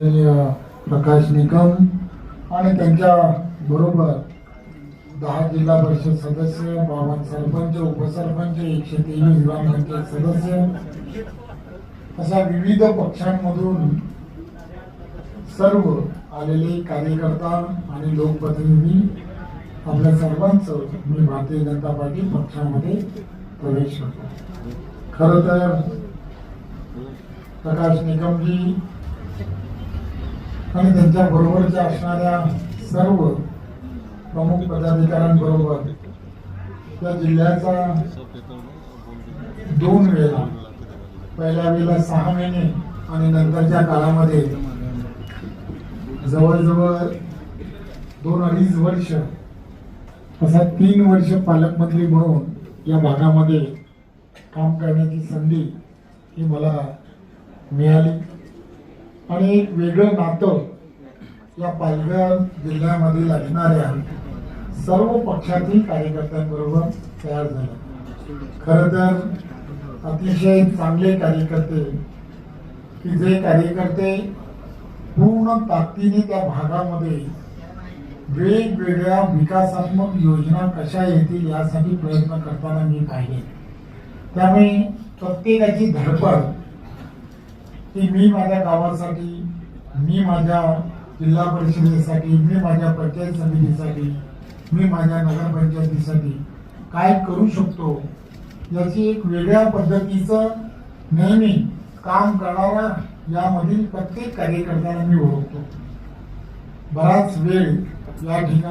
प्रकाश निकम आणि त्यांच्या बरोबर दहा जिल्हा परिषद सदस्य बावन सरपंच उपसरपंच एकशे तेवीस ग्रामपंचायत सदस्य अशा विविध पक्षांमधून सर्व आलेले कार्यकर्ता आणि लोकप्रतिनिधी आपल्या सर्वांचं मी भारतीय जनता पार्टी पक्षामध्ये प्रवेश करतो. खरं तर प्रकाश निकमजी आणि त्यांच्या बरोबरच्या असणाऱ्या सर्व प्रमुख पदाधिकाऱ्यांबरोबर त्या जिल्ह्याचा दोन वेळा पहिल्या वेळेला सहा महिने आणि नंतरच्या काळामध्ये जवळजवळ दोन अडीच वर्ष असा तीन वर्ष पालकमंत्री म्हणून या भागामध्ये काम करण्याची संधी ही मला मिळाली. आणि एक वेगळं नातं या पालघर जिल्ह्यामध्ये लागणाऱ्या सर्व पक्षातील कार्यकर्त्यांबरोबर तयार झालं. खरं तर अतिशय चांगले कार्यकर्ते की जे कार्यकर्ते पूर्ण ताकदीने त्या भागामध्ये वेगवेगळ्या विकासात्मक योजना कशा येतील यासाठी प्रयत्न करताना मी पाहिले. त्यामुळे प्रत्येकाची धडपड की मी माझ्या गावासाठी मी माझ्या जिल्हा परिषदेसाठी मी माझ्या पंचायत समितीसाठी मी माझ्या नगरपंचायतीसाठी काय करू शकतो याची एक वेगळ्या पद्धतीचं नेहमी काम करणारा यामधील प्रत्येक कार्यकर्त्याला मी ओळखतो. बराच वेळ या ठिकाणी